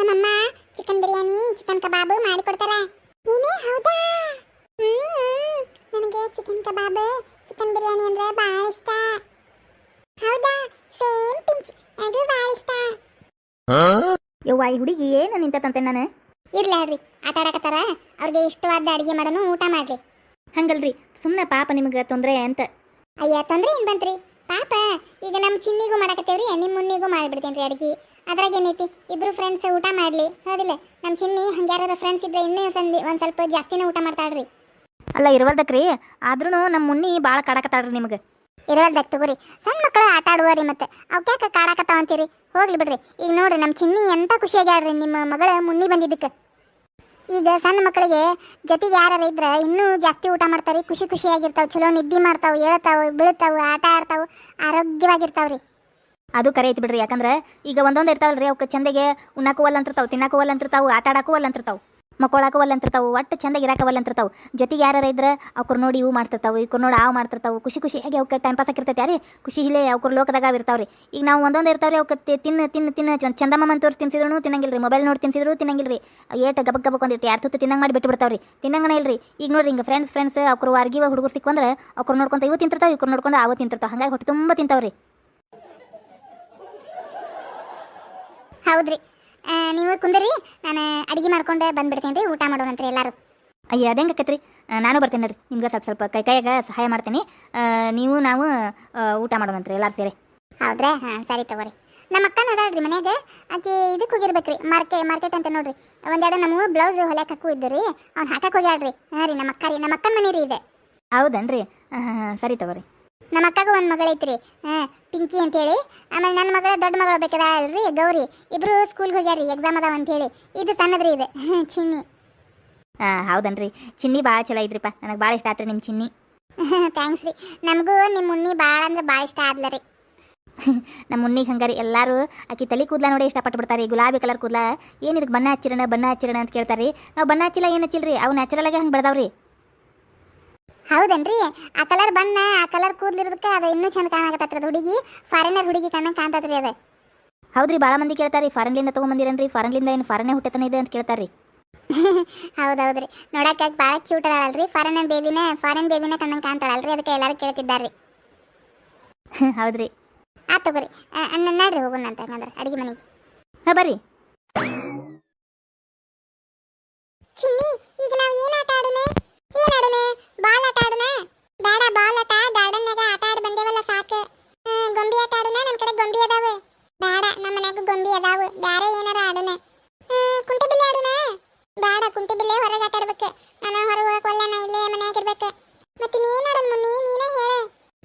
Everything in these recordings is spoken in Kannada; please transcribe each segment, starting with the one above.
ನಮ್ಮಮ್ಮ, ಚಿಕನ್ ಬಿರಿಯಾನಿ, ಚಿಕನ್ ಕಬಾಬ್ ಮಾಡಿ ಕೊಡ್ತಾರ ಏನೇ ಹೌದಾ? ನನಗೆ ಚಿಕನ್ ಕಬಾಬ್, ಚಿಕನ್ ಬಿರಿಯಾನಿ ಅಂದ್ರೆ ಬಹಳ ಇಷ್ಟ. ಹೌದಾ? Same pinch. ಅದು ಬಹಳ ಇಷ್ಟ. ಯವ್ವ, ಈ ಹುಡುಗಿ ಏನು ನಿಂತತಂತೆ ನಾನು? ಇರ್ಲಿ ಹೇಳ್ರಿ ಆಟ ಆಡಕತ್ತಾರ. ಅವ್ರಿಗೆ ಇಷ್ಟವಾದ ಅಡಿಗೆ ಮಾಡೋನು ಊಟ ಮಾಡ್ರಿ. ಹಂಗಲ್ರಿ. ಸುಮ್ಮನೆ ಪಾಪ ನಿಮಗೆ ತೊಂದರೆ ಅಂತ. ಅಯ್ಯ, ತೊಂದ್ರೆ ಏನು ಬಂತ್ರಿ? ಪಾಪ, ಈಗ ನಮ್ಮ ಚಿನ್ನಿಗೂ ಮಾಡಕತ್ತೇವ್ರಿ ನಿಮ್ಮ ಮುನ್ನಿಗೂ ಮಾಡಿಬಿಡ್ತೇನ್ರಿ ಅಡ್ಗಿ. ಅದ್ರಾಗ ಏನೈತಿ ಇಬ್ರು ಫ್ರೆಂಡ್ಸ್ ಊಟ ಮಾಡ್ಲಿ. ಹೌದಿಲ್ಲ? ನಮ್ಮ ಚಿನ್ನಿ ಹಂಗ್ಯಾರ ಫ್ರೆಂಡ್ಸ್ ಇದ್ರೆ ಇನ್ನೂ ಸಂದಿ ಒಂದ್ ಸ್ವಲ್ಪ ಜಾಸ್ತಿನೇ ಊಟ ಮಾಡ್ತಾಳ್ರಿ. ಅಲ್ಲ ಇರವಲ್ದಕ್ರಿ? ಆದ್ರೂ ನಮ್ಮ ಮುನ್ನಿ ಭಾಳ ಕಾಡಕತ್ತಾಳ್ರಿ ನಿಮಗೆ. ಇರವಲ್ದಕ್ ತಗೋರಿ. ಸಣ್ಣ ಮಕ್ಕಳು ಆಟ ಆಡುವರಿ ಮತ್ತೆ. ಅವ್ಕ್ಯಾಕ ಕಾಡಾಕತ್ತಾವ ಅಂತೀರಿ? ಹೋಗ್ಲಿ ಬಿಡ್ರಿ. ಈಗ ನೋಡ್ರಿ ನಮ್ಮ ಚಿನ್ನಿ ಎಂತ ಖುಷಿಯಾಗ್ಯಾಳ್ರಿ ನಿಮ್ಮ ಮಗಳ ಮುನ್ನಿ ಬಂದಿದ್ದಕ್ಕೆ ಈಗ ಸಣ್ಣ ಮಕ್ಕಳಿಗೆ ಜೊತೆಗೆ ಯಾರು ಇದ್ರೆ ಇನ್ನೂ ಜಾಸ್ತಿ ಊಟ ಮಾಡ್ತಾರೆ. ಖುಷಿ ಖುಷಿಯಾಗಿರ್ತಾವ ಚಲೋ ನಿದ್ದೆ ಮಾಡ್ತಾವ ಏಳ್ತಾವ ಬೀಳ್ತಾವ ಆಟ ಆಡ್ತಾವ ಆರೋಗ್ಯವಾಗಿರ್ತಾವ್ರಿ. ಅದು ಕರೆ ಐತಿ ಬಿಡ್ರಿ, ಯಾಕಂದ್ರೆ ಈಗ ಒಂದೊಂದು ಇರ್ತಾವಲ್ರಿ ಅವಕ್ಕೆ ಚಂದಗೆ ಉಣ್ಣಾಕು ಒಲ್ಲ ಅಂತಿರ್ತಾವ ತಿನ್ನಾಕು ಒಲ್ಲ ಅಂತಿರ್ತಾವು ಆಟ ಆಡಕ್ಕೂ ಒಲ್ಲ ಅಂತಿರ್ತಾವು ಮಕ್ಕಳಾಕು ಒಲ್ಲ ಅಂತಿರ್ತಾವು, ಒಟ್ಟು ಚಂದಾಗಿ ಇರಾಕ ಒಲ್ಲ ಅಂತಿರ್ತಾವು. ಜೊತೆಗೆ ಯಾರು ಇದ್ರೆ ಅವ್ರ ನೋಡಿ ಇವು ಮಾಡ್ತಿರ್ತಾವೆ ಇವ್ರು ನೋಡಿ ಆವು ಮಾಡ್ತಿರ್ತಾವ, ಖುಷಿ ಖುಷಿಯಾಗಿ ಅವಕ್ಕೆ ಟೈಮ್ ಪಾಸ್ ಆಗಿರ್ತೈತೆ ರೀ ಖುಷಿ ಇಲ್ಲೇ ಅವ್ರ ಲೋಕದಾಗ ಇರ್ತಾವ್ರಿ. ಈಗ ನಾವು ಒಂದೊಂದು ಇರ್ತಾವ್ರಿ ಅವಕ್ಕೆ ತಿನ್ನ ತಿನ್ನು ತಿನ್ನು ಚಂದ ಚಂದಮ್ಮ ತೋರಿಸಿ ತಿನ್ಸಿದ್ರು ರೀ ಮೊಬೈಲ್ ನೋಡಿ ತಿನ್ಸಿದ್ರು ತಿನ್ನಂಗಿಲ್ಲ ರೀ ಏಟ್ ಗಬಕ್ ಗಬಕ್ ಒಂದಿಟ್ಟು ಯಾರು ತುತ್ತು ತಿನ್ನಂಗೆ ಮಾಡಿ ಬಿಟ್ಟು ಬಿಡ್ತಾವ್ರಿ. ತಿನ್ನಂಗನ ಇಲ್ರಿ. ಈಗ ನೋಡ್ರಿ, ಹಿಂಗೆ ಫ್ರೆಂಡ್ಸ್ ಫ್ರೆಂಡ್ಸ್ ಅವ್ರು ಅರ್ಗಿವ ಹುಡುಗರು ಸಿಕ್ಕಂದ್ರೆ ಅವ್ರು ನೋಡ್ಕೊಂತ ಇವು ತಿಂತಿರ್ತಾವೆ ಇವ್ರು ನೋಡ್ಕೊಂಡು ಅವು ತಿಂತಿರ್ತಾವೆ. ಹಂಗಾಗಿ ಹೊಟ್ಟೆ ತುಂಬ ತಿಂತಾವ್ರಿ. ಹೌದ್ರಿ. ನೀವು ಕುಂದ್ರಿ ನಾನು ಅಡಿಗೆ ಮಾಡ್ಕೊಂಡು ಬಂದ್ಬಿಡ್ತೀನಿ ರೀ ಊಟ ಮಾಡೋಣಂತ್ರಿ ಎಲ್ಲರೂ. ಅಯ್ಯ ಅದಂಗೆ ಆಕತ್ರಿ? ನಾನು ಬರ್ತೀನಿ ನೋಡ್ರಿ ನಿಮ್ಗೆ ಸ್ವಲ್ಪ ಸ್ವಲ್ಪ ಕೈ ಕೈಯಾಗ ಸಹಾಯ ಮಾಡ್ತೀನಿ. ನೀವು ನಾವು ಊಟ ಮಾಡೋಣಂತ್ರಿ ಎಲ್ಲರೂ ಸೇರಿ. ಹೌದ್ರಾ? ಹಾಂ ಸರಿ ತಗೋರಿ. ನಮ್ಮ ಅಕ್ಕನ ಅದಾಳ್ರಿ ಮನ್ಯಾಗ ಆಕೆ ಇದಕ್ಕೆ ಹೋಗಿರ್ಬೇಕ್ರಿ ಮಾರ್ಕೆ ಮಾರ್ಕೆಟ್ ಅಂತ ನೋಡ್ರಿ. ಒಂದೆರಡು ನಮ್ಮ ಬ್ಲೌಸ್ ಹೊಲ್ಯಾಕ ಹಾಕು ಇದ್ದು ರೀ ಅವ್ನು ಹಾಕಕ್ಕೆ ಹೋಗ್ಯಾಳ್ರಿ. ಹಾಂ ರೀ ನಮ್ಮ ಅಕ್ಕ ರೀ ನಮ್ಮ ಅಕ್ಕನ ಮನೆ ರೀ ಇದೆ. ಹೌದನ್ರಿ? ಹಾಂ ಹಾಂ ಸರಿ ತಗೋರಿ. ನಮ್ಮ ಅಕ್ಕಗೂ ಒಂದು ಮಗಳೈತ್ರಿ ಹಾಂ ಪಿಂಕಿ ಅಂತೇಳಿ. ಆಮೇಲೆ ನನ್ನ ಮಗಳ ದೊಡ್ಡ ಮಗಳು ಬೇಕದಾಳ್ರಿ ಗೌರಿ. ಇಬ್ರು ಸ್ಕೂಲ್ಗೆ ಹೋಗ್ಯಾರಿ ಎಕ್ಸಾಮ್ ಅದಾವ ಅಂತೇಳಿ. ಇದು ಸಣ್ಣದ್ರಿ ಇದೆ. ಚಿನ್ನಿ. ಹಾಂ ಹೌದನ್ರಿ. ಚಿನ್ನಿ ಭಾಳ ಚಲೋ ಐತ್ರಿಪ್ಪ. ನನಗೆ ಭಾಳ ಇಷ್ಟ ಆತ್ರಿ ನಿಮ್ಮ ಚಿನ್ನಿ. ಥ್ಯಾಂಕ್ಸ್ ರೀ. ನಮಗೂ ನಿಮ್ಮ ಮುನ್ನಿ ಭಾಳ ಅಂದ್ರೆ ಭಾಳ ಇಷ್ಟ ಆದ್ಲ ರೀ. ನಮ್ಮ ಮುನ್ನಿಗೆ ಹಂಗಾರಿ ಎಲ್ಲರೂ ಆಕಿ ತಲೆ ಕೂದಲ ನೋಡಿ ಇಷ್ಟಪಟ್ಟು ಬಿಡ್ತಾರೆ. ಗುಲಾಬಿ ಕಲರ್ ಕೂದಲ. ಏನು ಇದಕ್ಕೆ ಬಣ್ಣ ಹಚ್ಚಿರಣ ಬಣ್ಣ ಹಚ್ಚಿರಣ ಅಂತ ಕೇಳ್ತಾರೆ ನಾವು ಬಣ್ಣ ಹಚ್ಚಿಲ್ಲ ಏನು ರೀ ಅವು ನ್ಯಾಚುರಲ್ ಆಗಿ ಹಂಗೆ ಬೆಳೆದವ್ರಿ. ಹೌದನ್ರಿ? ಆ ಕಲರ್ ಬಣ್ಣ ಆ ಕಲರ್ ಕೂದ್ಲಿರೋದಕ್ಕೆ ಅದು ಇನ್ನೂ ಚಂದ ಕಾಣಕತ್ತತ್ರಿ ಅದು ಹುಡುಗಿ. ಫಾರಿನರ್ ಹುಡುಗಿ ಕಣ್ಣಂಗೆ ಕಾಣ್ತತ್ರಿ ಅದು. ಹೌದ್ರಿ ಭಾಳ ಮಂದಿ ಕೇಳ್ತಾರೆ ರೀ ಫಾರಿನ್ಲಿಂದ ತೊಗೊಂಬಂದಿರನ್ರಿ ಫಾರಿನ್ಲಿಂದ ಏನು ಫಾರಿನೇ ಹುಟ್ಟತನ ಇದೆ ಅಂತ ಕೇಳ್ತಾರೆ ಹೌದೌದ್ರಿ. ನೋಡಕ್ಕೆ ಭಾಳ ಕ್ಯೂಟ್ ಅದಾಳಲ್ರಿ? ಫಾರಿನ್ ಬೇಬಿನೇ ಫಾರಿನ್ ಬೇಬಿನೇ ಕಣ್ಣಂಗೆ ಕಾಣ್ತಾಳಲ್ರಿ? ಅದಕ್ಕೆ ಎಲ್ಲರೂ ಕೇಳ್ತಿದ್ದಾರೆ ಹೌದ್ರಿ. ಆ ತಗೋರಿ. ನಡ್ರಿ ಹೋಗೋಣ ಅಂತ ಹಂಗಂದ್ರೆ ಅಡಿಗೆ ಮನೆಗೆ. ಹಾಂ ಬರ್ರಿ. ಚಿನ್ನಿ ಈಗ ನಾವು ಏನು ಆಟ ಆಡೋಣ? ಏನು ಆಡೋಣ ಬಾಲ್ ಆಟ ಆಡೋಣ ಬೇಡ ಬಾಲ್ ಆಟ ಗಾರ್ಡನ್ಯಾಗ ಆಟ ಆಡಿ ಬಂದೇವಲ್ಲ ಸಾಕು ಆ, ಗೊಂಬಿ ಆಟ ಆಡೋಣ ನಮ್ಮ ಕಡೆ ಗೊಂಬಿ ಅದಾವ ಬೇಡ ನಮ್ಮ ಮನ್ಯಾಗ ಗೊಂಬಿ ಅದಾವ ಬ್ಯಾರೆ ಏನಾರ ಆಡೋಣ ಆ, ಕುಂಟೆ ಬಿಲ್ಲೆ ಆಡೋಣ ಬೇಡ ಕುಂಟೆ ಬಿಲ್ಲೆ ಹೊರಗೆ ಆಟ ಆಡ್ಬೇಕು ನಾನು ಹೊರಗೆ ಹೋಗಕ್ಕೆ ಒಲ್ಲ ನಾ ಇಲ್ಲೇ ಮನ್ಯಾಗ ಇರ್ಬೇಕು ಮತ್ತೆ ನೀನ್ ಆಡೋಣ ಮಮ್ಮಿ ನೀನೇ ಹೇಳ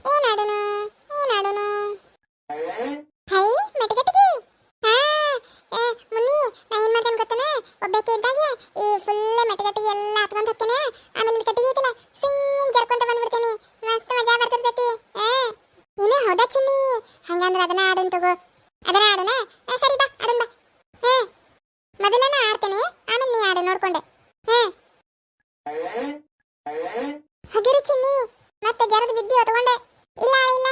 ಏನ್ ಆಡೋಣ ಏನ್ ಆಡೋಣ ಹೈ ಮೆಟಗಟ್ಟಿಗೆ ಹಾ ಆ, ಮುನ್ನಿ ನಾ ಏನ್ ಮಾಡ್ತೇನೆ ಗೊತ್ತನ ಒಬ್ಬಾಕಿ ಇದ್ದಾಗ ಈ ಫುಲ್ ಮೆಟಗಟ್ಟಿಗೆ ಎಲ್ಲ ಹತ್ಕೊಂಡ್ ಹೋಗ್ತೇನೆ ಆಮೇಲೆ ಇಲ್ಲಿ ಕಟ್ಟಿಗೆ ಐತಲ್ಲ ಸೀನ್ ಜರ್ಕೊಂತ ಬಂದ್ಬಿಡ್ತೇನೆ. ಮಸ್ತ್ ಮಜಾ ಬರ್ತಿರ್ತೈತಿ ನೀನು ಹೌದಾ ಚಿನ್ನಿ? ಹಂಗಂದ್ರ ಅದನ್ನ ಆಡನ್ ತಗೋ. ಅದನ್ನ ಆಡೋಣ? ಸರಿ ಬಾ ಆಡನ್ ಬಾ. ಹಾ. ಮೊದಲನ ಆಡ್ತೇನೆ, ಆಮೇಲೆ ನೀ ಆಡು, ನೋಡ್ಕೊಂಡೆ. ಹಾ. ಹಗರಿ ಚಿನ್ನಿ. ಮತ್ತೆ ಜರದ ಬಿದ್ದಿ ಹೊತ್ಕೊಂಡೆ ಇಲ್ಲ ಇಲ್ಲ.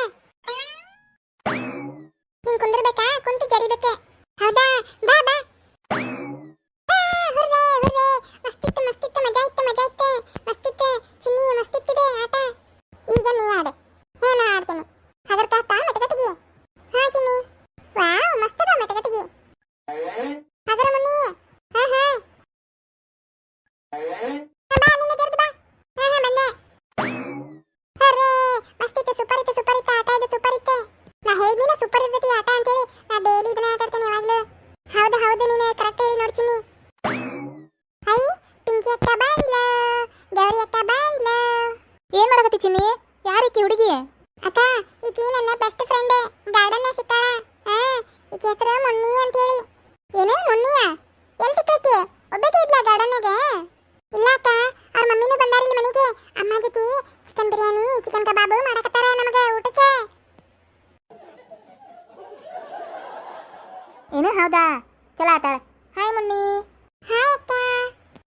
ಹಿಂಗ್ ಕುಂದಿರ್ಬೇಕಾ? ಕುಂತು ಜರಿಬೇಕೆ. ಹೌದಾ? ಬಾ ಬಾ ಆ, ಹುರ್ರೆ ಹುರ್ರೆ ಮಸ್ತಿತ್ತು ಮಸ್ತಿತ್ತು ಮಜಾ ಇತ್ತು ಮಜಾ ಇತ್ತು ಮಸ್ತಿತ್ತು ಚಿನ್ನಿ ಮಸ್ತಿತ್ತಿದೆ ಆಟ ಈಗ ನೀ ಆಡು ಹಾ ನಾ ಆಡ್ತೀನಿ ಹಗರ್ ತಾತ ಮೆಟಗಟ್ಟಿಗೆ ಹಾ ಚಿನ್ನಿ ವಾವ್ ಮಸ್ತದ ಮೆಟಗಟ್ಟಿಗೆ ಹಗರ ಮುನ್ನಿ ಹಾ ಹಾ ಹಾ, ಬಾ ಅಲ್ಲಿಂದ ಜರ್ದು ಬಾ ಹಾ ಹಾ ಬಂದೆ ಅರೇ ಮಸ್ತಿತ್ತು ಸೂಪರ್ ಇತ್ತು ಸೂಪರ್ ಇತ್ತು ಆಟ ಇದು ಸೂಪರ್ ಇತ್ತು ನಾ ಹೇಳಿದ್ನಿಲ್ಲ ಸೂಪರ್ ಇರ್ತೈತಿ ಆಟ ಅಂತೇಳಿ ನಾ ಡೈಲಿ ಇದನ್ನ ಆಟ ಆಡ್ತೇನೆ ಯಾವಾಗ್ಲೂ ಹೌದು ಹೌದು ನೀನು ಕರೆಕ್ಟ್ ಹೇಳಿ ನೋಡ್ತೀನಿ ಹೈ ಪಿಂಕಿ ಅಕ್ಕ ಬಂದ್ಲ ಗೌರಿ ಅಕ್ಕ ಬಂದ್ಲ ಏನು ಮಾಡಕತ್ತಿ ಚಿನ್ನಿ ಯಾರಿಕ್ಕಿ ಹುಡುಗಿ ಅಕ್ಕ ಈಕಿ ನನ್ನ ಬೆಸ್ಟ್ ಫ್ರೆಂಡ್ ಗಾರ್ಡನ್ ಸಿಕ್ಕಾಳ? ಹಾ ಈಕಿ ಹೆಸರು ಮುನ್ನಿ ಅಂತ ಹೇಳಿ ಏನು ಮುನ್ನಿಯ ಎಲ್ಲಿ ಸಿಕ್ಕೈತಿ ಒಬ್ಬಾಕಿ ಇದ್ಲ ಗಾರ್ಡನ್ಯಾಗ ಇಲ್ಲ ಅಕ್ಕ, ಅವ್ರ ಮಮ್ಮಿನೂ ಬಂದಾರ ಇಲ್ಲಿ ಮನೆಗೆ. ಅಮ್ಮ ಜೊತೆ ಚಿಕನ್ ಬಿರಿಯಾನಿ ಚಿಕನ್ ಕಬಾಬು ಮಾಡಕತ್ತಾರ ನಮಗೆ ಊಟಕ್ಕೆ. ಏನು, ಹೌದಾ? ಚಲೋ ಆತಾಳ. ಹಾಯ್ ಮುನ್ನಿ ಹಾಯ್ ಅಕ್ಕ.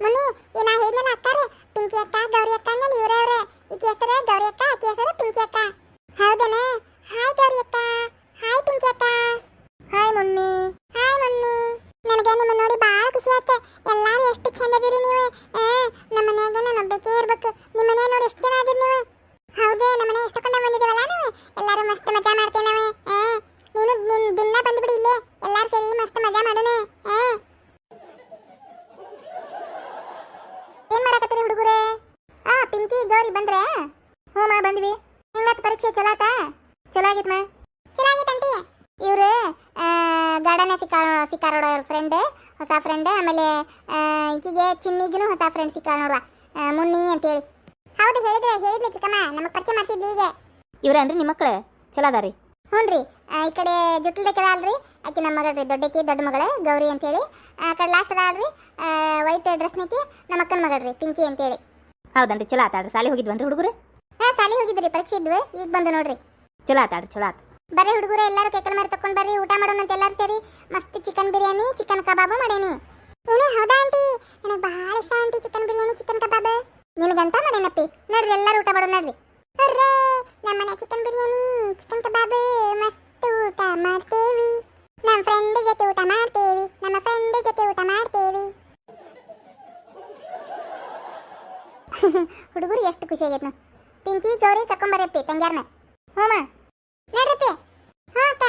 ಮುನ್ನಿ ಈ ನಾ ಹೇಳಿದ್ನಲ್ಲ ಅಕ್ಕಾರ, ಪಿಂಕಿ ಅಕ್ಕ, ಗೌರಿ ಅಕ್ಕ ಅಂದ್ರೆ ಇವ್ರೇ ಅವ್ರೆ. ಈಕಿ ಹೆಸರು ಗೌರಿ ಅಕ್ಕ ಆಕಿ ಹೆಸರು ಪಿಂಕಿ ಅಕ್ಕ. ಹೌದನ? ಹಾಯ್ ಗೌರಿ ಅಕ್ಕ ಹಾಯ್ ಪಿಂಕಿ ಅಕ್ಕ ಹಾಯ್ ಮುನ್ನಿ ಹಾಯ್ ಮುನ್ನಿ ನನಗೆ ನಿಮ್ಮ ನೋಡಿ ಮಸ್ತ್ ಮಜಾ ಮಾಡೋಣ ಏ ಏನ್ ಮಾಡಕತ್ತೀರಿ ಹುಡುಗರೇ ಆ ಗೌರಿ ಬಂದ್ರೆ? ಹ್ಞೂ ಮಾ ಬಂದ್ವಿ. ಹೆಂಗತ್ ಪರೀಕ್ಷೆ? ಚಲೋ ಆತ ಚಲೋ ಆಗಿತ್ತು ಮಾ ಚಲೋ ಇವ್ರು ಗಾರ್ಡನ್ ಸಿಕ್ಕಾ ಸಿಕ್ಕಾರ ಅವ್ರ ಫ್ರೆಂಡ್ ಹೊಸ ಫ್ರೆಂಡ್ ಆಮೇಲೆ ಈಕಿಗೆ ಚಿನ್ನಿಗೂ ಹೊಸ ಫ್ರೆಂಡ್ ಸಿಕ್ಕಾರ ನೋಡುವ. ಮುನ್ನಿ ಅಂತೇಳಿ. ಹೌದು ಹೇಳಿದ್ರೆ ಹೇಳಿದ್ಲಿ ಚಿಕ್ಕಮ್ಮ. ನಮಗೆ ಪರಿಚಯ ಮಾಡ್ತಿದ್ವಿ ಈಗ ಅಂದ್ರೆ ನಿಮ್ಮ ಮಕ್ಕಳು ಚಲೋ ಅದಾರಿ ಹ್ಞೂ ರೀ. ಈ ಕಡೆ ಜುಟ್ಲದಕ್ಕೆದ ಅಲ್ರಿ ಆಕೆ ನಮ್ಮ ಮಗಳು ರೀ ದೊಡ್ಡಕಿ ದೊಡ್ಡ ಮಗಳೇ ಗೌರಿ ಅಂತೇಳಿ. ಆ ಕಡೆ ಲಾಸ್ಟ್ ಅದ ಅಲ್ರಿ ವೈಟ್ ಡ್ರೆಸ್ನಕಿ ನಮ್ಮ ಅಕ್ಕನ ಮಗಳು ರೀ ಪಿಂಕಿ ಅಂತೇಳಿ. ಹೌದನ್ರಿ ಚಲೋ ಆತಾಡ್ರಿ ಸಾಲಿ ಹೋಗಿದ್ವನ್ರಿ ಹುಡುಗರು? ಹಾಂ ಸಾಲಿ ಹೋಗಿದ್ರಿ ಪರೀಕ್ಷೆ ಇದ್ವು. ಈಗ ಬಂದು ನೋಡ್ರಿ. ಚಲೋ ಆತಾಡ್ರಿ ಚಲೋ ಆತ. ಬರೀ ಹುಡುಗರು ಎಲ್ಲರೂ ಕೈಕಲ್ ಮಾರಿ ತಕೊಂಡ್ ಬರ್ರಿ ಊಟ ಮಾಡೋಣ ಅಂತ ಎಲ್ಲರೂ ಸೇರಿ. ಮಸ್ತ್ ಚಿಕನ್ ಬಿರಿಯಾನಿ ಚಿಕನ್ ಕಬಾಬು ಮಾಡೇನಿ. ಏನು ಹೌದಾ ಆಂಟಿ? ನನಗೆ ಬಹಳ ಇಷ್ಟ aunty chicken biryani chicken kebab. ನಿನಗಂತ ಮಾಡೇನಪ್ಪಿ ನೋಡ್ರಿ ಎಲ್ಲರೂ ಊಟ ಮಾಡೋಣ ನೋಡ್ರಿ. ಅರ್ರೇ ನಮ್ಮನೆ ಚಿಕನ್ ಬಿರಿಯಾನಿ ಚಿಕನ್ ಕಬಾಬ್. ಮಸ್ತ್ ಊಟ ಮಾಡ್ತೇವಿ. ನಮ್ಮ ಫ್ರೆಂಡ್ ಜೊತೆ ಊಟ ಮಾಡ್ತೇವಿ. ನಮ್ಮ ಫ್ರೆಂಡ್ ಜೊತೆ ಊಟ ಮಾಡ್ತೇವಿ. ಹುಡುಗರು ಎಷ್ಟು ಖುಷಿ ಆಗೈತೆ ಪಿಂಕಿ ಗೌರಿ ಕರ್ಕೊಂಬರಪ್ಪಿ ತಂಗ್ಯಾರ್ನ. ಹ್ಞೂ ನೋಡ್ರಪ್ಪಿ. ಹಾಂ ಅಕ್ಕ.